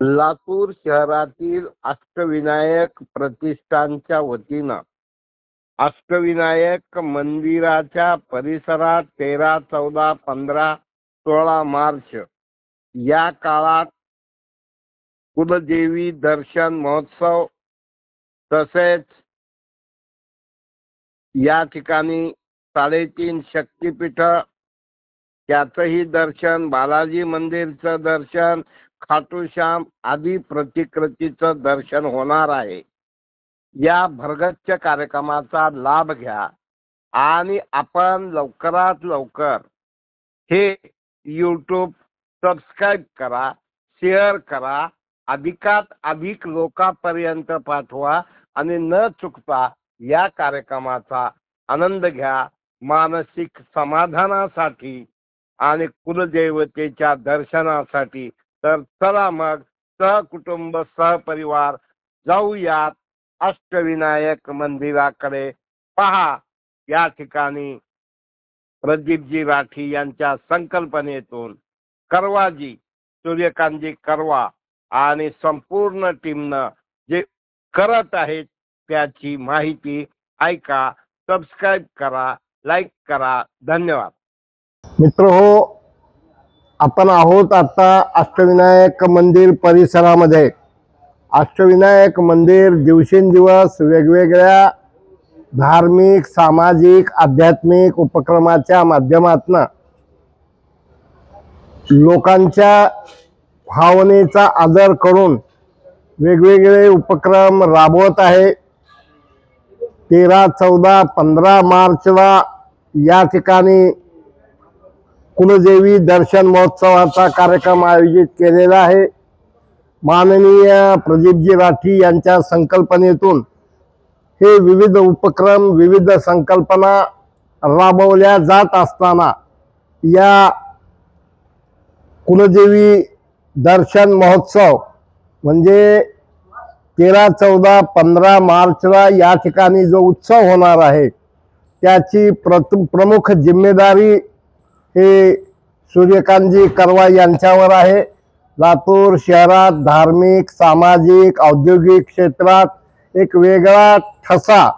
लातूर शहरातील अष्टविनायक प्रतिष्ठानच्या वतीनं अष्टविनायक मंदिराच्या परिसरात तेरा चौदा पंधरा सोळा मार्च या काळात कुलदेवी दर्शन महोत्सव तसेच या ठिकाणी साडेतीन शक्तिपीठ त्याचंही दर्शन बालाजी मंदिरचं दर्शन खाटूश्याम आदी प्रतिकृतीचं दर्शन होणार आहे. या भरगच्च कार्यक्रमाचा लाभ घ्या आणि आपण लवकरात लवकर हे यूट्यूब सबस्क्राईब करा शेअर करा अधिकात अधिक लोकांपर्यंत पाठवा आणि न चुकता या कार्यक्रमाचा आनंद घ्या. मानसिक समाधानासाठी आणि कुलदेवतेच्या दर्शनासाठी तर चला मग सहकुटुंब सहपरिवार जाऊयात अष्टविनायक मंदिराकडे. पहा या ठिकाणी प्रदीपजी राठी यांच्या संकल्पनेतून करवाजी सूर्यकांतजी करवा आणि संपूर्ण टीमनं जे करत आहेत त्याची माहिती ऐका सबस्क्राईब करा लाईक करा. धन्यवाद. मित्र हो आपण आहोत आता अष्टविनायक मंदिर परिसरामध्ये. अष्टविनायक मंदिर दिवसेंदिवस वेगवेगळ्या धार्मिक सामाजिक आध्यात्मिक उपक्रमाच्या माध्यमातून लोकांच्या भावनेचा आदर करून वेगवेगळे उपक्रम राबवत आहे. तेरा चौदा पंधरा मार्चला या ठिकाणी कुलदेवी दर्शन महोत्सवाचा कार्यक्रम आयोजित केलेला आहे. माननीय प्रदीपजी राठी यांच्या संकल्पनेतून हे विविध उपक्रम विविध संकल्पना राबवल्या जात असताना या कुलदेवी दर्शन महोत्सव म्हणजे तेरा चौदा पंधरा मार्चला या ठिकाणी जो उत्सव होणार आहे त्याची प्रत प्रमुख जिम्मेदारी हे सूर्यकांतजी करवा यांच्यावर आहे. लातूर शहरात धार्मिक सामाजिक औद्योगिक क्षेत्रात एक वेगळा ठसा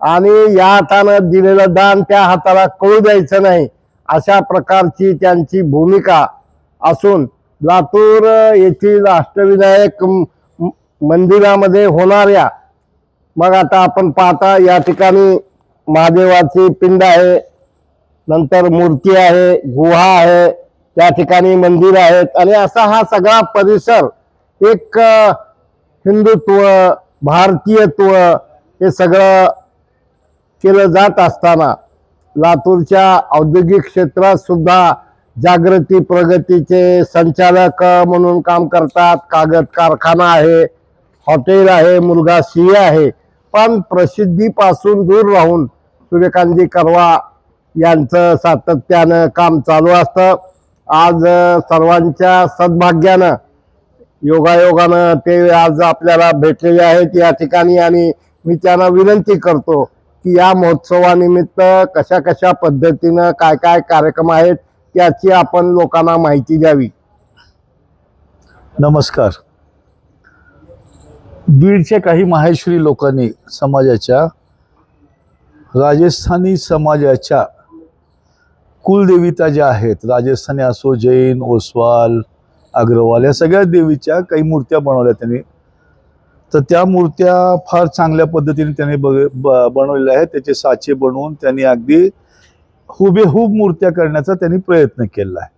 आणि या हातानं दिलेलं दान त्या हाताला कळू द्यायचं नाही अशा प्रकारची त्यांची भूमिका असून लातूर येथील अष्टविनायक मंदिरामध्ये होणाऱ्या मग आता आपण पाहता या ठिकाणी महादेवाची पिंड आहे. नंतर मूर्ती आहे गुहा आहे त्या ठिकाणी मंदिर आहेत. आणि असा हा सगळा परिसर एक हिंदुत्व भारतीयत्व हे सगळं केलं जात असताना लातूरच्या औद्योगिक क्षेत्रात सुद्धा जागृती प्रगतीचे संचालक म्हणून काम करतात. कागद कारखाना आहे हॉटेल आहे मुलगा सी आहे. पण प्रसिद्धीपासून दूर राहून सूर्यकांतजी करवा यांचं सातत्यानं काम चालू असतं. आज सर्वांच्या सद्भाग्यानं योगायोगानं ते आज आपल्याला भेटलेले आहेत. या ठिकाणी आणि मी त्यांना विनंती करतो की या महोत्सवानिमित्त कशा कशा पद्धतीनं काय काय कार्यक्रम आहेत त्याची आपण लोकांना माहिती द्यावी. नमस्कार. बीडच्या काही माहेश्वरी लोकांनी समाजाच्या राजस्थानी समाजाच्या कुलदेविता ज्या आहेत राजस्थानी असो जैन ओसवाल अग्रवाल या सगळ्या देवीच्या काही मूर्त्या बनवल्या त्यांनी. तर त्या मूर्त्या फार चांगल्या पद्धतीने त्यांनी बघ ब- बनवलेल्या आहेत. त्याचे साचे बनवून त्यांनी अगदी हुबेहूब मूर्त्या करण्याचा त्यांनी प्रयत्न केला आहे.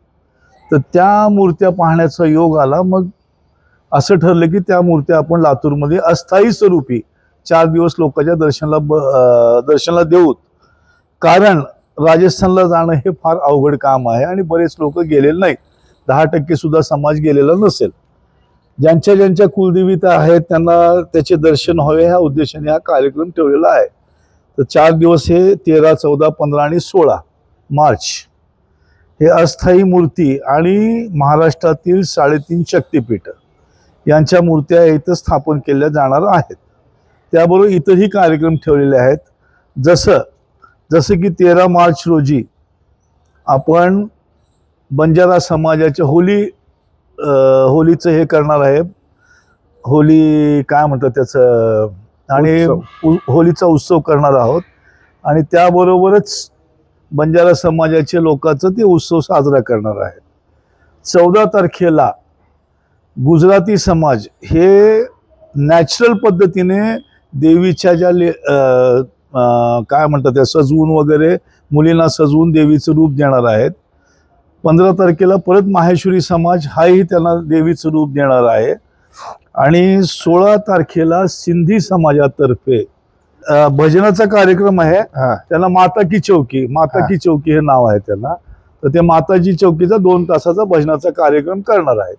तर त्या मूर्त्या पाहण्याचा योग आला मग असं ठरलं की त्या मूर्त्या आपण लातूरमध्ये अस्थायी स्वरूपी चार दिवस लोकांच्या दर्शनाला ब दर्शनाला देऊत. कारण राजस्थानला जाणं हे फार अवघड काम आहे आणि बरेच लोक गेलेले नाहीत. दहा टक्के सुद्धा समाज गेलेला नसेल. ज्यांच्या ज्यांच्या कुलदेवीता आहेत त्यांना त्याचे दर्शन व्हावे ह्या उद्देशाने हा कार्यक्रम ठेवलेला आहे. तर चार दिवस हे तेरा चौदा पंधरा आणि सोळा मार्च हे अस्थायी मूर्ती आणि महाराष्ट्रातील साडेतीन शक्तिपीठ यांच्या मूर्त्या इथं स्थापन केल्या जाणार आहेत. त्याबरोबर इतरही कार्यक्रम ठेवलेले आहेत. जसं जसं की तेरा मार्च रोजी आपण बंजारा समाजाच्या होली होलीचं हे करणार आहे. होली काय म्हणतात त्याचं? आणि होलीचा उत्सव करणार आहोत. आणि त्याबरोबरच बंजारा समाजाच्या लोकांचं ते उत्सव साजरा करणार आहे. चौदा तारखेला गुजराती समाज हे नॅचरल पद्धतीने देवीच्या ज्या ले काय म्हणतात त्या सजवून वगैरे मुलींना सजवून देवीचं रूप देणार आहेत. पंधरा तारखेला परत माहेश्वरी समाज हाही त्यांना देवीचं रूप देणार आहे. आणि सोळा तारखेला सिंधी समाजातर्फे भजनाचा कार्यक्रम आहे. हा. त्याला माता की चौकी माता. की चौकी हे नाव आहे त्यांना. तर ते माताजी चौकीचा दोन तासाचा भजनाचा कार्यक्रम करणार आहेत.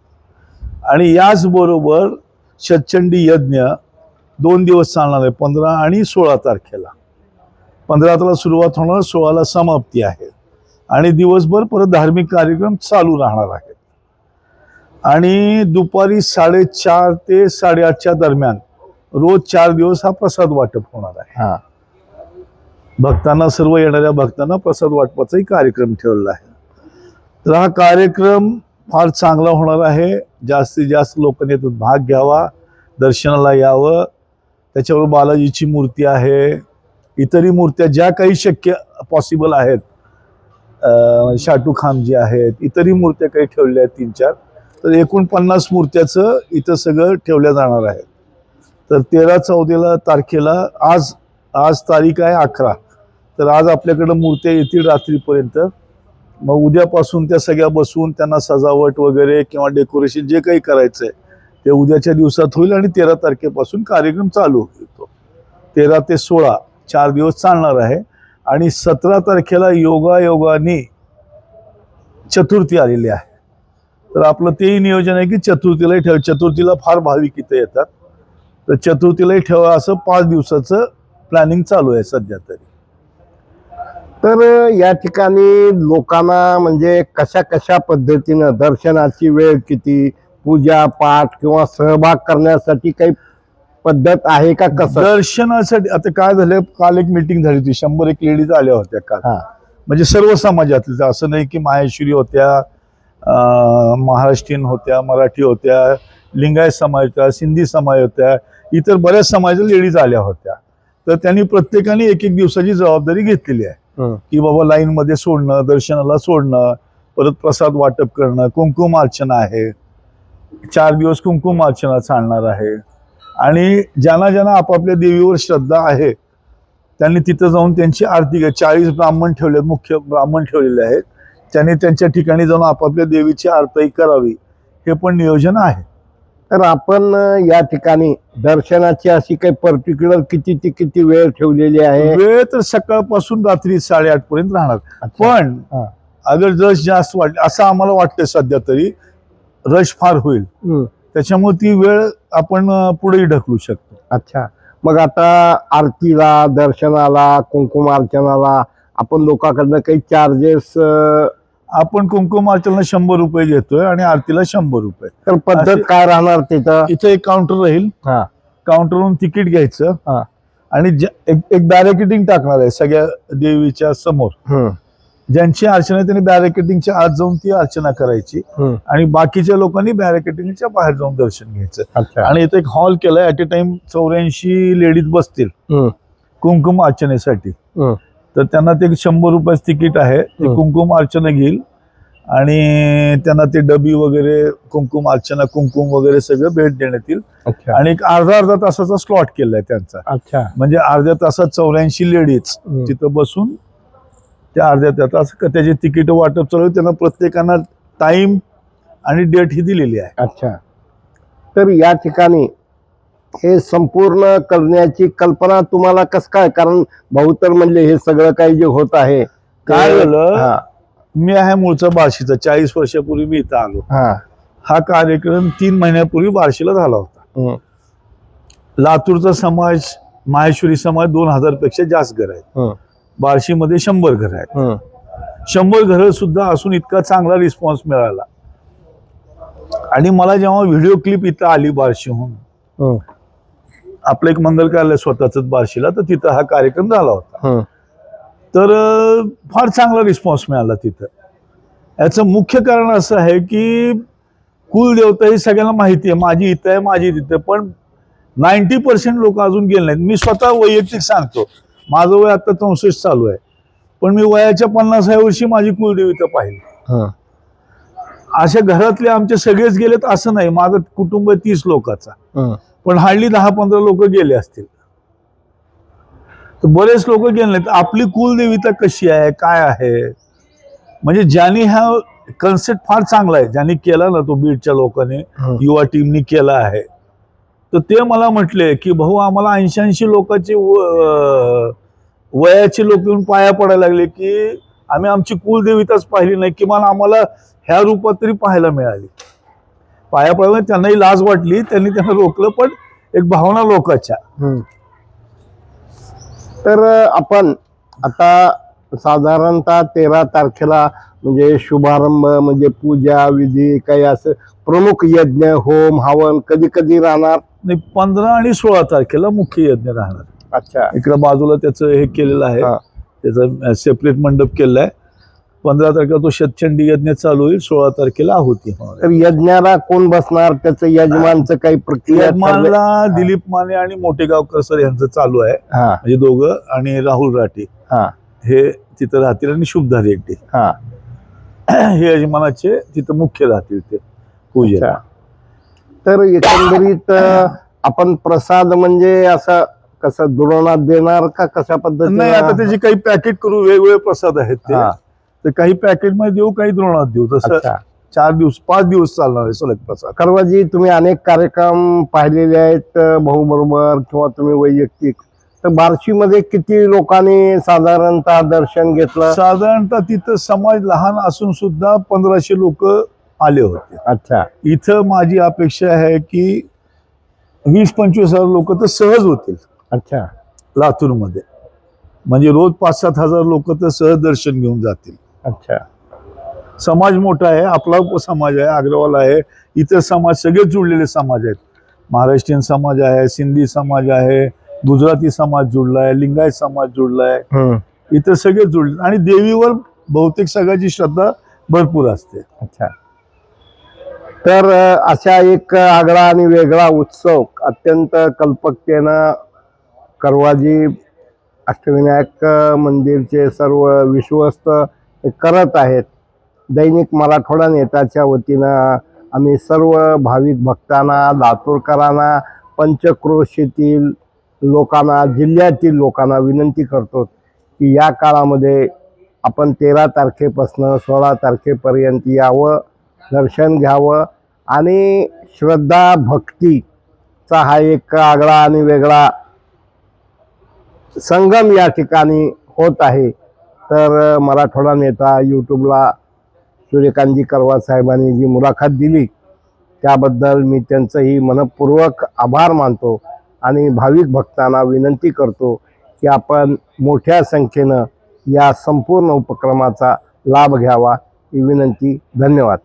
आणि याचबरोबर शतचंडी यज्ञ दोन दिवस चालणार आहे पंधरा आणि सोळा तारखेला. पंधराला सुरुवात होणार सोळाला समाप्ती आहे. आणि दिवसभर परत धार्मिक कार्यक्रम चालू राहणार आहेत. आणि दुपारी साडेचार ते साडेआठच्या दरम्यान रोज चार दिवस हा प्रसाद वाटप होणार आहे. हा. भक्तांना सर्व येणाऱ्या भक्तांना प्रसाद वाटपाचाही कार्यक्रम ठेवलेला आहे. तर हा कार्यक्रम फार चांगला होणार आहे. जास्तीत जास्त लोकांनी याच्यात भाग घ्यावा दर्शनाला यावं. त्याच्यावर बालाजीची मूर्ती आहे. इतरही मूर्त्या ज्या काही शक्य पॉसिबल आहेत शाटू खाम जे आहेत इतरही मूर्त्या काही ठेवल्या आहेत तीन चार तर एकूण पन्नास मूर्त्याचं इथं सगळं ठेवल्या जाणार आहे तर तेरा चौदेला तारखेला आज आज तारीख आहे अकरा. तर आज आपल्याकडं मूर्त्या येतील रात्रीपर्यंत. मग उद्यापासून त्या सगळ्या बसवून त्यांना सजावट वगैरे किंवा डेकोरेशन जे काही करायचं आहे ते उद्याच्या दिवसात होईल आणि तेरा तारखेपासून कार्यक्रम चालू होईल तेरा ते सोळा. चार दिवस चालणार आहे. आणि सतरा तारखेला योगायोगाने चतुर्थी आलेली आहे. तर आपलं तेही नियोजन आहे की चतुर्थीलाही ठेव. चतुर्थीला फार भाविक इथं येतात. तर चतुर्थीलाही ठेवा असं पाच दिवसाचं प्लॅनिंग चालू आहे सध्या तरी. तर या ठिकाणी लोकांना म्हणजे कशा कशा पद्धतीनं दर्शनाची वेळ किती पूजा पाठ किंवा सहभाग करण्यासाठी काही पद्धत आहे का कसं? दर्शनासाठी आता काय झालं काल एक मीटिंग झाली होती शंभर एक लेडीज आल्या होत्या काल. हा. म्हणजे सर्व समाजातल्या असं नाही की माहेश्वरी होत्या अं, महाराष्ट्रीयन होत्या मराठी होत्या लिंगायत समाज होत्या सिंधी समाज होत्या इतर बऱ्याच समाजाच्या लेडीज आल्या होत्या. तर त्यांनी प्रत्येकाने एक एक दिवसाची जबाबदारी घेतलेली आहे. की बाबा लाईन मध्ये सोडणं दर्शनाला सोडणं परत प्रसाद वाटप करणं कुंकुम अर्चना आहे. चार दिवस कुंकुम अर्चना चालणार आहे. आणि ज्यांना ज्यांना आपापल्या देवीवर श्रद्धा आहे त्यांनी तिथं जाऊन त्यांची आरती चाळीस ब्राह्मण ठेवले मुख्य ब्राह्मण ठेवलेले आहेत. त्यांनी त्यांच्या ठिकाणी जाऊन आपापल्या देवीची आरती करावी. हे पण नियोजन आहे. तर आपण या ठिकाणी दर्शनाची अशी काही पर्टिक्युलर किती ते किती वेळ ठेवलेली आहे? वेळ तर सकाळपासून रात्री साडेआठ पर्यंत राहणार. पण. अगर रश जास्त वाटले असं आम्हाला वाटतंय सध्या तरी रश फार होईल. त्याच्यामुळे ती वेळ आपण अं, पुढेही ढकलू शकतो. अच्छा. मग आता आरतीला दर्शनाला कुंकुम अर्चनाला आपण लोकांकडनं काही चार्जेस आपण कुंकुम अर्चना शंभर रुपये घेतोय आणि आरतीला शंभर रुपये. तर पद्धत काय राहणार तिथं? इथं एक काउंटर राहील. हा. काउंटरवरून तिकीट घ्यायचं. हा. आणि एक बॅरिकेटिंग टाकणार आहे सगळ्या देवीच्या समोर. ज्यांची अर्चना आहे त्यांनी बॅरिकेटिंगच्या आत जाऊन ती अर्चना करायची. आणि बाकीच्या लोकांनी बॅरिकेटिंगच्या बाहेर जाऊन दर्शन घ्यायचं. अच्छा. आणि इथे एक हॉल केलाय. ऍट ए टाइम चौऱ्याऐंशी लेडीज बसतील. कुंकुम अर्चनेसाठी. तर त्यांना ते शंभर रुपयाचं तिकीट आहे. ते. कुंकुम अर्चना घेईल. आणि त्यांना ते डबी वगैरे कुंकुम अर्चना कुंकुम वगैरे सगळं भेट देण्यात येईल. अच्छा. आणि एक अर्धा अर्धा तासाचा स्लॉट केलाय त्यांचा. अच्छा. म्हणजे अर्ध्या तासात चौऱ्याऐंशी लेडीज. तिथं बसून त्या अर्ध्या तास त्याचे तिकीट वाटप चालू. त्यांना प्रत्येकांना टाइम आणि डेट ही दिलेली आहे. अच्छा. तर या ठिकाणी हे संपूर्ण करण्याची कल्पना तुम्हाला कस काय? कारण भाऊ तर म्हणजे हे सगळं काही जे होत आहे काय झालं? हा. मी आहे मूळचा बार्शीचा. चाळीस वर्षापूर्वी मी इथं आलो. हा. हा कार्यक्रम तीन महिन्यापूर्वी बार्शीला झाला होता. लातूरचा समाज माहेश्वरी समाज दोन हजारपेक्षा जास्त घर आहेत. बार्शीमध्ये शंभर घर आहेत. शंभर घरं सुद्धा असून इतका चांगला रिस्पॉन्स मिळाला. आणि मला जेव्हा व्हिडिओ क्लिप इथं आली बार्शीहून हं, आपलं एक मंगल कार्यालय स्वतःच बार्शीला तर तिथं हा कार्यक्रम झाला होता. हं. तर फार चांगला रिस्पॉन्स मिळाला तिथं. याचं मुख्य कारण असं आहे की कुलदेवता ही सगळ्यांना माहिती आहे. माझी इथं आहे माझी तिथं. पण नाईन्टी पर्सेंट लोक अजून गेले नाहीत. मी स्वतः वैयक्तिक सांगतो. माझं वय आता चौसष्ट चालू आहे. पण मी वयाच्या पन्नासाव्या वर्षी माझी कुलदेवता पाहिली. अशा घरातले आमचे सगळेच गेलेत असं नाही. माझं कुटुंब तीस लोकांचा. पण हार्डली दहा पंधरा लोक गेले असतील. तर बरेच लोक गेले नाहीत. आपली कुलदेविता कशी आहे? काय आहे? म्हणजे ज्यांनी हा कन्सेप्ट फार चांगला आहे. ज्यांनी केला ना तो बीडच्या लोकांनी. युवा टीमनी केला आहे. तर ते मला म्हटले की भाऊ आम्हाला ऐंशी ऐंशी लोकांची व- वयाचे लोक येऊन पाया पडायला लागले की आम्ही आमची कुलदेविताच पाहिली नाही. किमान आम्हाला ह्या रूपात तरी पाहायला मिळाली. पाया पडायला त्यांनाही लाज वाटली. त्यांनी त्यांना रोखलं पण एक भावना लोकांच्या. तर आपण आता साधारणतः तेरा तारखेला म्हणजे शुभारंभ म्हणजे पूजा विधी काही असं प्रमुख यज्ञ होम हवन कधी कधी राहणार? नाही पंधरा आणि सोळा तारखेला मुख्य यज्ञ राहणार. अच्छा. इकडं बाजूला त्याचं हे केलेलं आहे. त्याचं सेपरेट मंडप केलेला आहे पंधरा तारखेला तो शतचंडी यज्ञ चालू होईल सोळा तारखेला आहुती. तर यज्ञाला कोण बसणार? त्याचं यजमानचं काही प्रक्रिया? यजमानला दिलीप माने आणि मोठेगावकर सर यांचं चालू आहे. हा. म्हणजे दोघं आणि राहुल राठी. हा तिथं राहतील आणि शुभधारी रेड्डी हा. हे यजमानाचे तिथं मुख्य राहतील ते पूजे तर एकंदरीत आपण प्रसाद म्हणजे असं कसं दुरोणात देणार का कशा नाही आता पद्धतीने त्याची काही पॅकेट करू वेगवेगळे प्रसाद आहेत ते. तर काही पॅकेटमध्ये देऊ काही द्रोणात देऊ. तसं चार दिवस पाच दिवस चालणार आहे सलग प्रसाद. कर्वाजी तुम्ही अनेक कार्यक्रम पाहिलेले आहेत भाऊ बरोबर किंवा तुम्ही वैयक्तिक तर बार्शीमध्ये किती लोकांनी साधारणतः दर्शन घेतलं? साधारणतः तिथं समाज लहान असून सुद्धा पंधराशे लोक आले होते. अच्छा. इथं माझी अपेक्षा आहे की वीस पंचवीस हजार लोक तर सहज होतील अच्छा. लातूरमध्ये. म्हणजे रोज पाच सात हजार लोक तर सहज दर्शन घेऊन जातील. अच्छा. समाज मोठा आहे आपला समाज आहे अग्रवाल आहे. इतर समाज सगळे जुळलेले समाज आहेत. महाराष्ट्रीयन समाज आहे सिंधी समाज आहे गुजराती समाज आहे लिंगायत समाज हम्म. इतर सगळे जुळले आणि देवीवर बहुतेक सगळ्याची श्रद्धा भरपूर असते. अच्छा. तर अशा एक आगळा आणि वेगळा उत्सव अत्यंत कल्पकतेनं करवाजी अष्टविनायक मंदिरचे सर्व विश्वस्त करत आहेत. दैनिक मराठवाडा नेताच्या वतीनं आम्ही सर्व भाविक भक्तांना लातूरकरांना पंचक्रोशीतील लोकांना जिल्ह्यातील लोकांना विनंती करतो की या काळामध्ये आपण तेरा तारखेपासनं सोळा तारखेपर्यंत यावं दर्शन घ्यावं आणि श्रद्धा भक्तीचा हा एक आगळा आणि वेगळा संगम या ठिकाणी होत आहे. तर मराठवाडा नेता यूट्यूबला सूर्यकांतजी करवा साहेबांनी जी मुलाखत दिली त्याबद्दल मी त्यांचंही मनपूर्वक आभार मानतो. आणि भाविक भक्तांना विनंती करतो की आपण मोठ्या संख्येनं या संपूर्ण उपक्रमाचा लाभ घ्यावा ही विनंती. धन्यवाद.